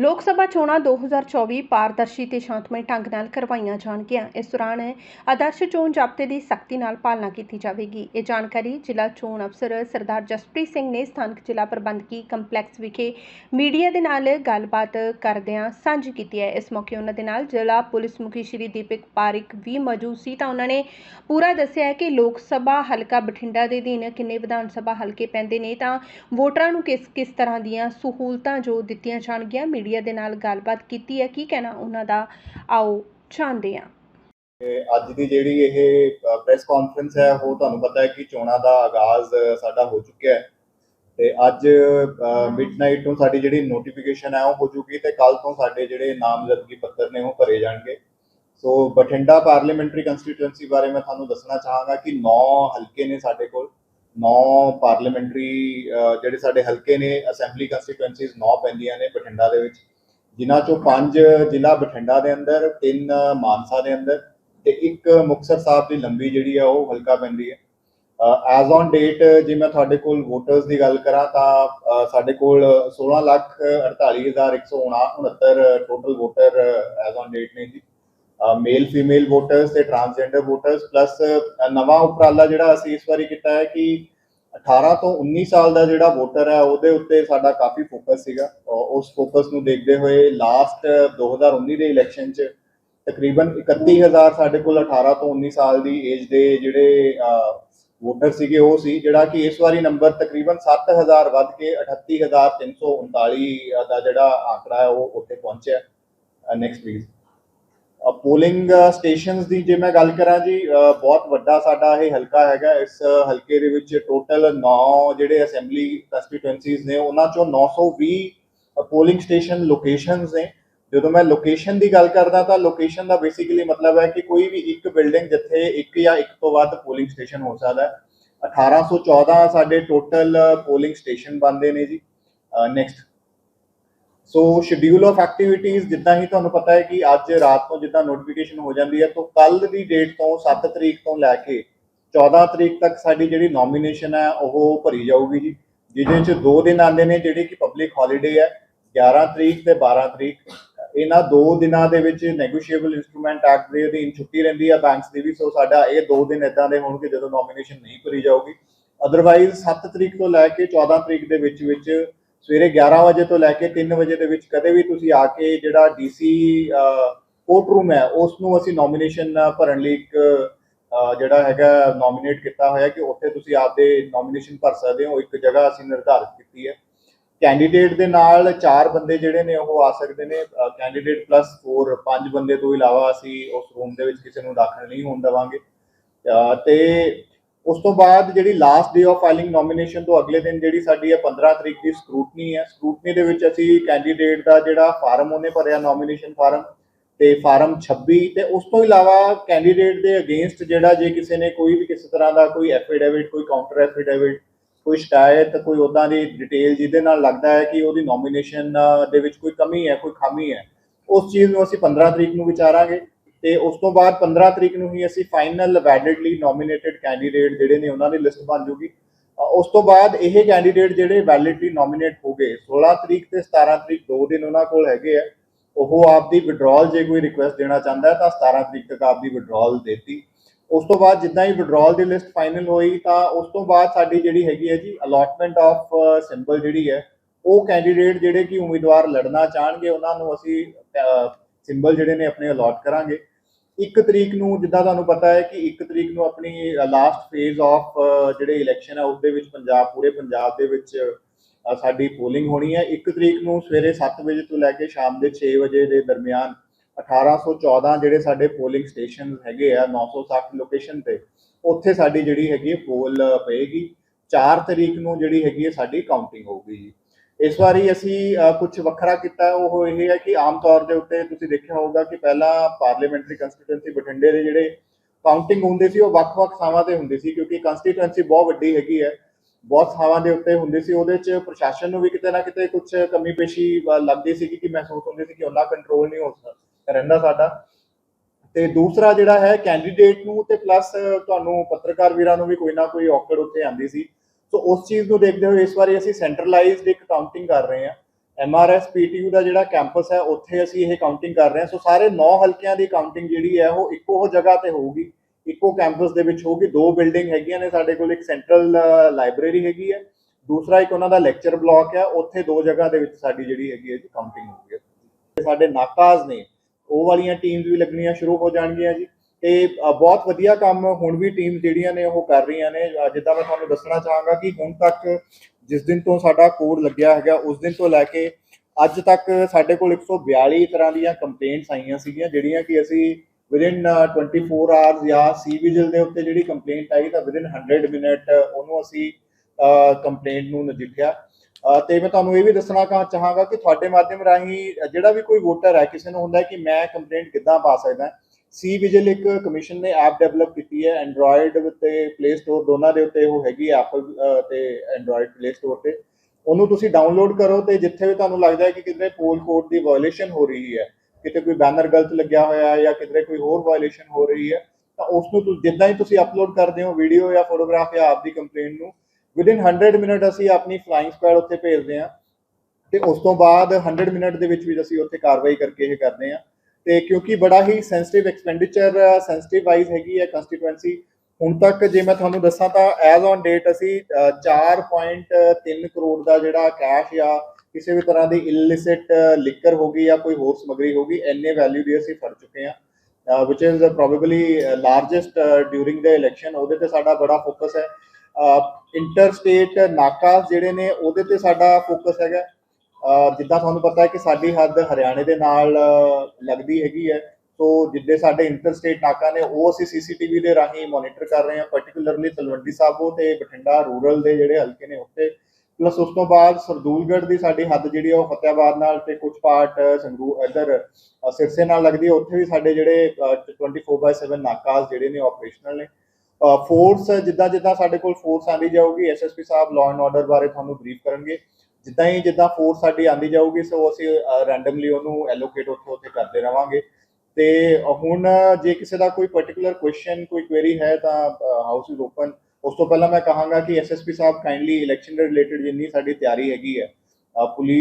ਲੋਕ ਸਭਾ ਚੋਣਾਂ 2024 ਪਾਰਦਰਸ਼ੀ ਤੇ ਸ਼ਾਂਤਮਈ ਢੰਗ ਨਾਲ ਕਰਵਾਈਆਂ ਜਾਣਗੀਆਂ। ਇਸ ਦੌਰਾਨ ਆਦਰਸ਼ ਚੋਣ ਜ਼ਾਬਤੇ ਦੀ ਸਖਤੀ ਨਾਲ ਪਾਲਣਾ ਕੀਤੀ ਜਾਵੇਗੀ। ਇਹ ਜਾਣਕਾਰੀ ਜ਼ਿਲ੍ਹਾ ਚੋਣ ਅਫਸਰ ਸਰਦਾਰ ਜਸਪ੍ਰੀਤ ਸਿੰਘ ਨੇ ਸਥਾਨਕ ਜ਼ਿਲ੍ਹਾ ਪ੍ਰਬੰਧਕੀ ਕੰਪਲੈਕਸ ਵਿਖੇ ਮੀਡੀਆ ਦੇ ਨਾਲ ਗੱਲਬਾਤ ਕਰਦਿਆਂ ਸਾਂਝੀ ਕੀਤੀ ਹੈ। ਇਸ ਮੌਕੇ ਉਹਨਾਂ ਦੇ ਨਾਲ ਜ਼ਿਲ੍ਹਾ ਪੁਲਿਸ ਮੁਖੀ ਸ਼੍ਰੀ ਦੀਪਕ ਪਾਰਿਕ ਵੀ ਮੌਜੂਦ ਸੀ। ਤਾਂ ਉਹਨਾਂ ਨੇ ਪੂਰਾ ਦੱਸਿਆ ਹੈ ਕਿ ਲੋਕ ਸਭਾ ਹਲਕਾ ਬਠਿੰਡਾ ਦੇ ਅਧੀਨ ਕਿੰਨੇ ਵਿਧਾਨ ਸਭਾ ਹਲਕੇ ਪੈਂਦੇ ਨੇ ਤਾਂ ਵੋਟਰਾਂ ਨੂੰ ਕਿਸ ਕਿਸ ਤਰ੍ਹਾਂ ਦੀਆਂ ਸਹੂਲਤਾਂ ਜੋ ਦਿੱਤੀਆਂ ਜਾਣਗੀਆਂ, ਮੀਡੀਆ ਦੇ ਨਾਲ ਗੱਲਬਾਤ ਕੀਤੀ ਹੈ ਕੀ ਕਹਿਣਾ ਉਹਨਾਂ ਦਾ? ਆਓ ਜਾਣਦੇ ਹਾਂ। ਅੱਜ ਦੀ ਜਿਹੜੀ ਇਹ ਪ੍ਰੈਸ ਕਾਨਫਰੰਸ ਹੈ ਉਹ ਤੁਹਾਨੂੰ ਪਤਾ ਹੈ ਕਿ ਚੋਣਾਂ ਦਾ ਆਗਾਜ਼ ਸਾਡਾ ਹੋ ਚੁੱਕਿਆ ਹੈ। ਤੇ ਅੱਜ ਮਿਡਨਾਈਟ ਤੋਂ ਸਾਡੀ ਜਿਹੜੀ ਨੋਟੀਫਿਕੇਸ਼ਨ ਹੈ ਉਹ ਹੋ ਚੁੱਕੀ ਤੇ ਕੱਲ ਤੋਂ ਸਾਡੇ ਜਿਹੜੇ ਨਾਮਜ਼ਦਗੀ ਪੱਤਰ ਨੇ ਉਹ ਭਰੇ ਜਾਣਗੇ। ਸੋ ਬਠਿੰਡਾ ਪਾਰਲੀਮੈਂਟਰੀ ਕੰਸਟੀਟੂਐਂਸੀ ਬਾਰੇ ਮੈਂ ਤੁਹਾਨੂੰ ਦੱਸਣਾ ਚਾਹਾਂਗਾ ਕਿ 9 ਹਲਕੇ ਨੇ ਸਾਡੇ ਕੋਲ। ਨੌ ਪਾਰਲੀਮੈਂਟਰੀ ਜਿਹੜੇ ਸਾਡੇ ਹਲਕੇ ਨੇ ਅਸੈਂਬਲੀ ਕੰਸਟੀਟੂਐਂਸੀਜ਼ 9 ਪੈਂਦੀਆਂ ਨੇ ਬਠਿੰਡਾ ਦੇ ਵਿੱਚ, ਜਿਨ੍ਹਾਂ ਚੋਂ ਪੰਜ ਜ਼ਿਲ੍ਹਾ ਬਠਿੰਡਾ ਦੇ ਅੰਦਰ, ਤਿੰਨ ਮਾਨਸਾ ਦੇ ਅੰਦਰ ਤੇ ਇੱਕ ਮੁਕਤਸਰ ਸਾਹਿਬ ਦੀ ਲੰਬੀ ਜਿਹੜੀ ਆ ਉਹ ਹਲਕਾ ਪੈਂਦੀ ਹੈ। ਐਜ਼ ਔਨ ਡੇਟ ਜੇ ਮੈਂ ਤੁਹਾਡੇ ਕੋਲ ਵੋਟਰਸ ਦੀ ਗੱਲ ਕਰਾਂ ਤਾਂ ਸਾਡੇ ਕੋਲ 16 lakh 48169 total voter as on date ਨੇ ਜੀ। ਮੇਲ ਫੀਮੇਲ ਵੋਟਰਸ ਤੇ ਟਰਾਂਸਜੈਂਡਰ ਵੋਟਰਸ ਪਲੱਸ ਨਵਾਂ ਉਪਰਾਲਾ ਜਿਹੜਾ ਅਸੀਂ ਇਸ ਵਾਰੀ ਕੀਤਾ ਹੈ ਕਿ 18 ਤੋਂ 19 ਸਾਲ ਦਾ ਜਿਹੜਾ ਵੋਟਰ ਹੈ, ਉਹਦੇ ਉੱਤੇ ਸਾਡਾ ਕਾਫੀ ਫੋਕਸ ਸੀਗਾ। ਉਸ ਫੋਕਸ ਨੂੰ ਦੇਖਦੇ ਹੋਏ ਲਾਸਟ 2019 ਦੇ ਇਲੈਕਸ਼ਨ 'ਚ ਤਕਰੀਬਨ 31000 ਸਾਡੇ ਕੋਲ 18 ਤੋਂ 19 ਸਾਲ ਦੀ ਏਜ ਦੇ ਜਿਹੜੇ ਵੋਟਰ ਸੀਗੇ, ਉਹ ਸੀ, ਜਿਹੜਾ ਕਿ ਇਸ ਵਾਰੀ ਨੰਬਰ ਤਕਰੀਬਨ 7000 ਵੱਧ ਕੇ 38339 ਦਾ ਜਿਹੜਾ ਆંકੜਾ ਹੈ, ਉਹ ਉੱਤੇ ਪਹੁੰਚਿਆ। ਨੈਕਸਟ ਪਲੀਜ਼ ਪੋਲਿੰਗ ਸਟੇਸ਼ਨਸ ਦੀ ਜੇ ਮੈਂ ਗੱਲ ਕਰਾਂ ਜੀ ਬਹੁਤ ਵੱਡਾ ਸਾਡਾ ਇਹ ਹਲਕਾ ਹੈਗਾ। ਇਸ ਹਲਕੇ ਦੇ ਵਿੱਚ ਟੋਟਲ 9 ਜਿਹੜੇ ਅਸੈਂਬਲੀ ਕੰਸਟੀਟੂਐਂਸੀਜ਼ ਨੇ, ਉਹਨਾਂ ਚੋਂ 920 ਪੋਲਿੰਗ ਸਟੇਸ਼ਨ ਲੋਕੇਸ਼ਨਸ ਨੇ। ਜਦੋਂ ਮੈਂ ਲੋਕੇਸ਼ਨ ਦੀ ਗੱਲ ਕਰਦਾ ਤਾਂ ਲੋਕੇਸ਼ਨ ਦਾ ਬੇਸਿਕਲੀ ਮਤਲਬ ਹੈ ਕਿ ਕੋਈ ਵੀ ਇੱਕ ਬਿਲਡਿੰਗ ਜਿੱਥੇ ਇੱਕ ਜਾਂ ਇੱਕ ਤੋਂ ਵੱਧ ਪੋਲਿੰਗ ਸਟੇਸ਼ਨ ਹੋ ਸਕਦਾ ਹੈ। 1814 ਸਾਡੇ ਟੋਟਲ ਪੋਲਿੰਗ ਸਟੇਸ਼ਨ ਬਣਦੇ ਨੇ ਜੀ। Next so schedule of activities ਜਿੱਦਾਂ ਹੀ ਤੁਹਾਨੂੰ ਪਤਾ ਹੈ ਕਿ ਅੱਜ ਰਾਤ ਨੂੰ ਜਿੱਦਾਂ ਨੋਟੀਫਿਕੇਸ਼ਨ ਹੋ ਜਾਂਦੀ ਹੈ, ਤਾਂ ਕੱਲ ਦੀ ਡੇਟ ਤੋਂ 7 ਤਰੀਕ ਤੋਂ ਲੈ ਕੇ 14 ਤਰੀਕ ਤੱਕ ਸਾਡੀ ਜਿਹੜੀ ਨੋਮੀਨੇਸ਼ਨ ਹੈ, ਉਹ ਭਰੀ ਜਾਊਗੀ ਜੀ। ਜਿਹਦੇ 'ਚ ਦੋ ਦਿਨ ਆਉਂਦੇ ਨੇ, ਜਿਹੜੇ ਕਿ ਪਬਲਿਕ ਹੌਲੀਡੇ ਹੈ 11 ਤਰੀਕ ਤੇ 12 ਤਰੀਕ। ਇਹਨਾਂ ਦੋ ਦਿਨਾਂ ਦੇ ਵਿੱਚ ਨੈਗੋਸ਼ੀਏਬਲ ਇਨਸਟਰੂਮੈਂਟ ਐਕਟ ਦੇ ਅਧੀਨ ਛੁੱਟੀ ਰਹਿੰਦੀ ਹੈ ਬੈਂਕਸ ਦੀ ਵੀ। ਸੋ ਸਾਡਾ ਇਹ ਦੋ ਦਿਨ ਇਦਾਂ ਦੇ ਹੋਣਗੇ ਜਦੋਂ ਨੋਮੀਨੇਸ਼ਨ ਨਹੀਂ ਭਰੀ ਜਾਊਗੀ। ਅਦਰਵਾਈਜ਼ 7 ਤਰੀਕ ਤੋਂ ਲੈ ਕੇ 14 ਤਰੀਕ ਦੇ ਵਿੱਚ ਵਿੱਚ ਸਵੇਰੇ 11 ਵਜੇ ਤੋਂ ਲੈ ਕੇ 3 ਵਜੇ ਦੇ ਵਿੱਚ ਕਦੇ ਵੀ ਤੁਸੀਂ ਆ ਕੇ ਜਿਹੜਾ ਡੀਸੀ ਕੋਰਟ ਰੂਮ ਹੈ ਉਸ ਨੂੰ ਅਸੀਂ ਨੋਮੀਨੇਸ਼ਨ ਭਰਨ ਲਈ ਇੱਕ ਜਿਹੜਾ ਹੈਗਾ ਨੋਮੀਨੇਟ ਕੀਤਾ ਹੋਇਆ ਕਿ ਉੱਥੇ ਤੁਸੀਂ ਆਪਦੇ ਨੋਮੀਨੇਸ਼ਨ ਭਰ ਸਕਦੇ ਹੋ ਇੱਕ ਜਗ੍ਹਾ ਅਸੀਂ ਨਿਰਧਾਰਿਤ ਕੀਤੀ ਹੈ। ਕੈਂਡੀਡੇਟ ਦੇ ਨਾਲ ਚਾਰ ਬੰਦੇ ਜਿਹੜੇ ਨੇ ਉਹ ਆ ਸਕਦੇ ਨੇ ਕੈਂਡੀਡੇਟ ਪਲੱਸ 4 ਪੰਜ ਬੰਦੇ ਤੋਂ ਇਲਾਵਾ ਅਸੀਂ ਉਸ ਰੂਮ ਦੇ ਵਿੱਚ ਕਿਸੇ ਨੂੰ ਦਾਖਲ ਨਹੀਂ ਹੋਣ ਦੇਵਾਂਗੇ। ਅ, ਤੇ ਉਸ ਤੋਂ ਬਾਅਦ ਜਿਹੜੀ last day of filing nomination ਤੋਂ ਅਗਲੇ ਦਿਨ ਜਿਹੜੀ ਸਾਡੀ ਹੈ 15 ਤਰੀਕ ਦੀ ਸਕਰੂਟਨੀ ਹੈ ਸਕਰੂਟਨੀ ਦੇ ਵਿੱਚ ਅਸੀਂ ਕੈਂਡੀਡੇਟ ਦਾ ਜਿਹੜਾ ਫਾਰਮ ਉਹਨੇ ਭਰਿਆ ਨੋਮੀਨੇਸ਼ਨ ਫਾਰਮ ਤੇ ਫਾਰਮ 26 ਤੇ ਉਸ ਤੋਂ ਇਲਾਵਾ ਕੈਂਡੀਡੇਟ ਦੇ ਅਗੇਂਸਟ ਜਿਹੜਾ ਜੇ ਕਿਸੇ ਨੇ ਕੋਈ ਵੀ ਕਿਸੇ ਤਰ੍ਹਾਂ ਦਾ ਕੋਈ ਐਫੀਡੇਵਿਟ ਕੋਈ ਕਾਊਂਟਰ ਐਫੀਡੇਵਿਟ ਕੋਈ ਸ਼ਿਕਾਇਤ, ਕੋਈ ਉਦਾਂ ਦੀ ਡਿਟੇਲ ਜਿਹਦੇ ਨਾਲ ਲੱਗਦਾ ਹੈ ਕਿ ਉਹਦੀ ਨੋਮੀਨੇਸ਼ਨ ਦੇ ਵਿੱਚ ਕੋਈ ਕਮੀ ਹੈ, ਕੋਈ ਖਾਮੀ ਹੈ, ਉਸ ਚੀਜ਼ ਨੂੰ ਅਸੀਂ 15 ਤਰੀਕ ਨੂੰ ਵਿਚਾਰਾਂਗੇ। ਤੇ ਉਸ ਤੋਂ ਬਾਅਦ 15 ਤਰੀਕ ਨੂੰ ਹੀ ਅਸੀਂ ਫਾਈਨਲ ਵੈਲਿਡਲੀ ਨੋਮੀਨੇਟਿਡ ਕੈਂਡੀਡੇਟ ਜਿਹੜੇ ਨੇ ਉਹਨਾਂ ਦੀ ਲਿਸਟ ਬਣ ਜੂਗੀ। ਉਸ ਤੋਂ ਬਾਅਦ ਇਹ ਕੈਂਡੀਡੇਟ ਜਿਹੜੇ ਵੈਲਿਡਲੀ ਨੋਮੀਨੇਟ ਹੋ ਗਏ 16 ਤਰੀਕ ਤੇ 17 ਤਰੀਕ ਦੋ ਦਿਨ ਉਹਨਾਂ ਕੋਲ ਹੈਗੇ ਆ, ਉਹ ਆਪਦੀ ਵਿਡਰਾਲ ਜੇ ਕੋਈ ਰਿਕੁਐਸਟ ਦੇਣਾ ਚਾਹੁੰਦਾ ਤਾਂ 17 ਤਰੀਕ ਤੱਕ ਆਪਦੀ ਵਿਡਰਾਲ ਦੇਤੀ। ਉਸ ਤੋਂ ਬਾਅਦ ਜਿੱਦਾਂ ਹੀ ਵਿਡਰਾਲ ਦੀ ਲਿਸਟ ਫਾਈਨਲ ਹੋਈ ਤਾਂ ਉਸ ਤੋਂ ਬਾਅਦ ਸਾਡੀ ਜਿਹੜੀ ਹੈਗੀ ਹੈ ਜੀ ਅਲਾਟਮੈਂਟ ਆਫ ਸਿੰਬਲ ਜਿਹੜੀ ਹੈ, ਉਹ ਕੈਂਡੀਡੇਟ ਜਿਹੜੇ ਕਿ ਉਮੀਦਵਾਰ ਲੜਨਾ ਚਾਹਣਗੇ, ਉਹਨਾਂ ਨੂੰ ਅਸੀਂ ਸਿੰਬਲ ਜਿਹੜੇ ਨੇ ਆਪਣੇ ਅਲਾਟ ਕਰਾਂਗੇ। ਇੱਕ ਤਰੀਕ ਨੂੰ ਜਿੱਦਾਂ ਤੁਹਾਨੂੰ ਪਤਾ ਹੈ ਕਿ ਇੱਕ ਤਰੀਕ ਨੂੰ ਆਪਣੀ ਲਾਸਟ ਫੇਜ਼ ਆਫ ਜਿਹੜੇ ਇਲੈਕਸ਼ਨ ਹੈ ਉਸ ਦੇ ਵਿੱਚ ਪੰਜਾਬ, ਪੂਰੇ ਪੰਜਾਬ ਦੇ ਵਿੱਚ ਸਾਡੀ ਪੋਲਿੰਗ ਹੋਣੀ ਹੈ। ਇੱਕ ਤਰੀਕ ਨੂੰ ਸਵੇਰੇ 7 ਵਜੇ ਤੋਂ ਲੈ ਕੇ ਸ਼ਾਮ ਦੇ 6 ਵਜੇ ਦੇ ਦਰਮਿਆਨ 1814 ਜਿਹੜੇ ਸਾਡੇ ਪੋਲਿੰਗ ਸਟੇਸ਼ਨ ਹੈਗੇ ਆ 960 ਲੋਕੇਸ਼ਨ ਤੇ, ਉੱਥੇ ਸਾਡੀ ਜਿਹੜੀ ਹੈਗੀ ਪੋਲ ਪਏਗੀ। 4 ਤਰੀਕ ਨੂੰ ਜਿਹੜੀ ਹੈਗੀ ਹੈ ਸਾਡੀ ਕਾਊਂਟਿੰਗ ਹੋਊਗੀ ਜੀ। ਇਸ ਵਾਰੀ ਅਸੀਂ ਕੁਝ ਵੱਖਰਾ ਕੀਤਾ। ਉਹ ਇਹ ਹੈ ਕਿ ਆਮ ਤੌਰ ਦੇ ਉੱਤੇ ਤੁਸੀਂ ਦੇਖਿਆ ਹੋਊਗਾ ਕਿ ਪਹਿਲਾਂ ਪਾਰਲੀਮੈਂਟਰੀ ਕੰਸਟੀਟੂਐਂਸੀ ਬਠਿੰਡੇ ਦੇ ਜਿਹੜੇ ਕਾਊਂਟਿੰਗ ਹੁੰਦੇ ਸੀ, ਉਹ ਵੱਖ-ਵੱਖ ਥਾਵਾਂ ਤੇ ਹੁੰਦੀ ਸੀ, ਕਿਉਂਕਿ ਕੰਸਟੀਟੂਐਂਸੀ ਬਹੁਤ ਵੱਡੀ ਹੈਗੀ ਹੈ। ਬਹੁਤ ਥਾਵਾਂ ਦੇ ਉੱਤੇ ਹੁੰਦੀ ਸੀ। ਉਹਦੇ 'ਚ ਪ੍ਰਸ਼ਾਸਨ ਨੂੰ ਵੀ ਕਿਤੇ ਨਾ ਕਿਤੇ ਕੁਝ ਕਮੀ ਪੇਸ਼ੀ ਲੱਗਦੀ ਸੀ ਕਿ ਮਹਿਸੂਸ ਹੁੰਦੀ ਸੀ ਕਿ ਉਹਨਾਂ ਕੰਟਰੋਲ ਨਹੀਂ ਹੋ ਸਕਦਾ ਰਹਿੰਦਾ ਸਾਡਾ। ਤੇ ਦੂਸਰਾ ਜਿਹੜਾ ਹੈ ਕੈਂਡੀਡੇਟ ਨੂੰ ਤੇ ਪਲੱਸ ਤੁਹਾਨੂੰ ਪੱਤਰਕਾਰ ਵੀਰਾਂ ਨੂੰ ਵੀ ਕੋਈ ਨਾ ਕੋਈ ਔਕੜ ਉੱਥੇ ਆਂਦੀ ਸੀ। ਸੋ ਉਸ ਚੀਜ਼ ਨੂੰ ਦੇਖਦੇ ਹੋਏ ਇਸ ਵਾਰੀ ਅਸੀਂ ਸੈਂਟਰਲਾਈਜ਼ਡ ਇੱਕ ਕਾਊਂਟਿੰਗ ਕਰ ਰਹੇ ਹਾਂ। ਐਮਆਰਐਸ ਪੀਟੀਯੂ ਦਾ ਜਿਹੜਾ ਕੈਂਪਸ ਹੈ, ਉੱਥੇ ਅਸੀਂ ਇਹ ਕਾਊਂਟਿੰਗ ਕਰ ਰਹੇ ਹਾਂ। ਸੋ ਸਾਰੇ 9 ਹਲਕਿਆਂ ਦੀ ਕਾਊਂਟਿੰਗ ਜਿਹੜੀ ਹੈ, ਉਹ ਇੱਕੋ ਜਗ੍ਹਾ ਤੇ ਹੋਊਗੀ। ਇੱਕੋ ਕੈਂਪਸ ਦੇ ਵਿੱਚ ਹੋਊਗੀ। ਦੋ ਬਿਲਡਿੰਗ ਹੈਗੀਆਂ ਨੇ, ਸਾਡੇ ਕੋਲ ਇੱਕ ਸੈਂਟਰਲ ਲਾਇਬ੍ਰੇਰੀ ਹੈਗੀ ਹੈ। ਦੂਸਰਾ ਇੱਕ ਉਹਨਾਂ ਦਾ ਲੈਕਚਰ ਬਲਾਕ ਹੈ। ਉੱਥੇ ਦੋ ਜਗ੍ਹਾ ਦੇ ਵਿੱਚ ਸਾਡੀ ਜਿਹੜੀ ਹੈਗੀ ਹੈ ਜੀ ਕਾਊਂਟਿੰਗ ਹੋਊਗੀ। ਤੇ ਸਾਡੇ ਨਾਕਾਜ਼ ਨੇ, ਉਹ ਵਾਲੀਆਂ ਟੀਮਸ ਵੀ ਲੱਗਣੀਆਂ ਸ਼ੁਰੂ ਹੋ ਜਾਣਗੀਆਂ ਜੀ। ਤੇ ਬਹੁਤ ਵਧੀਆ ਕੰਮ ਹੁਣ ਵੀ ਟੀਮ ਜਿਹੜੀਆਂ ਨੇ ਉਹ ਕਰ ਰਹੀਆਂ ਨੇ। ਜਿੱਦਾਂ ਮੈਂ ਤੁਹਾਨੂੰ ਦੱਸਣਾ ਚਾਹਾਂਗਾ ਕਿ ਹੁਣ ਤੱਕ ਜਿਸ ਦਿਨ ਤੋਂ ਸਾਡਾ ਕੋਡ ਲੱਗਿਆ ਹੈਗਾ ਉਸ ਦਿਨ ਤੋਂ ਲੈ ਕੇ ਅੱਜ ਤੱਕ ਸਾਡੇ ਕੋਲ 142 ਤਰ੍ਹਾਂ ਦੀਆਂ ਕੰਪਲੇਂਟਸ ਆਈਆਂ ਸੀਗੀਆਂ ਜਿਹੜੀਆਂ ਕਿ ਅਸੀਂ ਵਿਦਿਨ 24 ਆਵਰਸ ਜਾਂ ਸੀ ਵਿਜਿਲ ਦੇ ਉੱਤੇ ਜਿਹੜੀ ਕੰਪਲੇਂਟ ਆਈ ਤਾਂ ਵਿਦਿਨ 100 ਮਿੰਟ ਉਹਨੂੰ ਅਸੀਂ ਕੰਪਲੇਂਟ ਨੂੰ ਨਜਿੱਠਿਆ। ਅ, ਤੇ ਮੈਂ ਤੁਹਾਨੂੰ ਇਹ ਵੀ ਦੱਸਣਾ ਚਾਹਾਂਗਾ ਕਿ ਤੁਹਾਡੇ ਮਾਧਿਅਮ ਰਾਹੀਂ ਜਿਹੜਾ ਵੀ ਕੋਈ ਵੋਟਰ ਹੈ ਕਿਸੇ ਨੂੰ ਹੁੰਦਾ ਹੈ ਕਿ ਮੈਂ ਕੰਪਲੇਂਟ ਕਿੱਦਾਂ ਪਾ ਸਕਦਾ ਸੀ ਵਿਜਿਲ ਇੱਕ ਕਮਿਸ਼ਨ ਨੇ ਐਪ ਡਿਵੈਲਪ ਕੀਤੀ ਹੈ ਐਂਡਰੋਇਡ ਤੇ ਪਲੇ ਸਟੋਰ ਦੋਨਾਂ ਦੇ ਉੱਤੇ, ਉਹ ਹੈਗੀ ਐਪਲ ਤੇ ਐਂਡਰੋਇਡ ਪਲੇ ਸਟੋਰ ਤੇ। ਉਹਨੂੰ ਤੁਸੀਂ ਡਾਊਨਲੋਡ ਕਰੋ ਤੇ ਜਿੱਥੇ ਵੀ ਤੁਹਾਨੂੰ ਲੱਗਦਾ ਹੈ ਕਿ ਕਿਤੇ ਪੋਲ ਕੋਡ ਦੀ ਵਾਇਓਲੇਸ਼ਨ ਹੋ ਰਹੀ ਹੈ, ਕਿਤੇ ਕੋਈ ਬੈਨਰ ਗਲਤ ਲੱਗਿਆ ਹੋਇਆ ਹੈ ਜਾਂ ਕਿਤੇ ਕੋਈ ਹੋਰ ਵਾਇਓਲੇਸ਼ਨ ਹੋ ਰਹੀ ਹੈ, ਤਾਂ ਉਸ ਨੂੰ ਜਿੱਦਾਂ ਹੀ ਤੁਸੀਂ ਅਪਲੋਡ ਕਰਦੇ ਹੋ ਵੀਡੀਓ ਜਾਂ ਫੋਟੋਗ੍ਰਾਫ ਜਾਂ ਆਪਦੀ ਕੰਪਲੇਂਟ ਨੂੰ ਵਿਦਿਨ 100 ਮਿੰਟ ਅਸੀਂ ਆਪਣੀ ਫਲਾਈਂਗ ਸਕੁਐਡ ਉੱਤੇ ਭੇਜਦੇ ਹਾਂ ਤੇ ਉਸ ਤੋਂ ਬਾਅਦ 100 ਮਿੰਟ ਦੇ ਵਿੱਚ ਵੀ ਅਸੀਂ ਉੱਥੇ ਕਾਰਵਾਈ ਕਰਕੇ ਇਹ ਕਰਦੇ ਹਾਂ। ਤੇ ਕਿਉਂਕਿ ਬੜਾ ਹੀ ਸੈਂਸਿਟਿਵ ਐਕਸਪੈਂਡੀਚਰ ਸੈਂਸਿਟਿਵ ਵਾਈਜ਼ ਹੈਗੀ ਹੈ ਕੰਸਟੀਟੂਐਂਸੀ ਹੁਣ ਤੱਕ ਜੇ ਮੈਂ ਤੁਹਾਨੂੰ ਦੱਸਾਂ ਤਾਂ ਐਜ਼ ਔਨ ਡੇਟ ਅਸੀਂ ਅ, 4.3 ਕਰੋੜ ਦਾ ਜਿਹੜਾ ਕੈਸ਼ ਜਾਂ ਕਿਸੇ ਵੀ ਤਰ੍ਹਾਂ ਦੀ ਇਲਿਸਿਟ ਲਿਕਰ ਹੋ ਗਈ ਜਾਂ ਕੋਈ ਹੋਰ ਸਮਗਰੀ ਗਈ ਐਨੇ ਵੈਲਿਊ ਦੀ ਅਸੀਂ ਫੜ ਚੁੱਕੇ ਹਾਂ। ਵਿਚ ਇਜ਼ ਪ੍ਰੋਬੇਬਲੀ ਲਾਰਜੈਸਟ ਡਿਊਰਿੰਗ ਦਾ ਇਲੈਕਸ਼ਨ ਉਹਦੇ ਤੇ ਸਾਡਾ ਬੜਾ ਫੋਕਸ ਹੈ। ਇੰਟਰ ਸਟੇਟ ਨਾਕਾਸ ਜਿਹੜੇ ਨੇ ਉਹਦੇ ਤੇ ਸਾਡਾ ਫੋਕਸ ਹੈਗਾ। ਜਿੱਦਾਂ ਤੁਹਾਨੂੰ ਪਤਾ ਹੈ ਕਿ ਸਾਡੀ ਹੱਦ ਹਰਿਆਣੇ ਦੇ ਨਾਲ ਲੱਗਦੀ ਹੈਗੀ ਹੈ। ਸੋ ਜਿੱਦੇ ਸਾਡੇ ਇੰਟਰ ਸਟੇਟ ਨਾਕਾ ਨੇ ਉਹ ਅਸੀਂ ਸੀਸੀਟੀਵੀ ਦੇ ਰਾਹੀਂ ਮੋਨੀਟਰ ਕਰ ਰਹੇ ਹਾਂ। ਪਾਰਟਿਕੂਲਰਲੀ ਤਲਵੰਡੀ ਸਾਬੋ ਤੇ ਬਠਿੰਡਾ ਰੂਰਲ ਦੇ ਜਿਹੜੇ ਹਲਕੇ ਨੇ ਉੱਥੇ। ਪਲੱਸ ਉਸ ਤੋਂ ਬਾਅਦ ਸਰਦੂਲਗੜ੍ਹ ਦੀ ਸਾਡੀ ਹੱਦ ਜਿਹੜੀ ਆ ਉਹ ਫਤਿਆਬਾਦ ਨਾਲ ਤੇ ਕੁਝ ਪਾਰਟ ਸੰਗੂ ਇੱਧਰ ਸਿਰਸੇ ਨਾਲ ਲੱਗਦੀ ਹੈ। ਉੱਥੇ ਵੀ ਸਾਡੇ ਜਿਹੜੇ ਅ, 24/7 ਨਾਕਾਸ ਜਿਹੜੇ ਨੇ ਆਪਰੇਸ਼ਨਲ ਨੇ। ਫੋਰਸ ਜਿੱਦਾਂ ਜਿੱਦਾਂ ਸਾਡੇ ਕੋਲ ਫੋਰਸ ਆਂਦੀ ਜਾਊਗੀ ਐਸਐਸਪੀ ਸਾਹਿਬ ਲਾਅ ਐਂਡ ਆਰਡਰ ਬਾਰੇ ਤੁਹਾਨੂੰ ਬਰੀਫ ਕਰਨਗੇ। ਜਿੱਦਾਂ ਹੀ ਜਿੱਦਾਂ ਫੋਰਸ ਸਾਡੀ ਆਂਦੀ ਜਾਊਗੀ, ਸੋ ਅਸੀਂ ਰੈਂਡਮਲੀ ਉਹਨੂੰ ਐਲੋਕੇਟ ਉੱਥੇ ਉੱਥੇ ਕਰਦੇ ਰਵਾਂਗੇ। ਤੇ ਹੁਣ ਜੇ ਕਿਸੇ ਦਾ ਕੋਈ ਪਾਰਟਿਕੂਲਰ ਕੁਐਸਚਨ ਕੋਈ ਕੁਐਰੀ ਹੈ ਤਾਂ ਹਾਊਸ ਇਜ਼ ਓਪਨ ਉਸ ਤੋਂ ਪਹਿਲਾਂ ਮੈਂ ਕਹਾਂਗਾ ਕਿ ਐਸਐਸਪੀ ਸਾਹਿਬ ਕਾਈਂਡਲੀ ਇਲੈਕਸ਼ਨ ਦੇ ਰਿਲੇਟਡ ਜਿੰਨੀ ਸਾਡੀ ਤਿਆਰੀ ਹੈਗੀ ਹੈ ਪੁਲਿਸ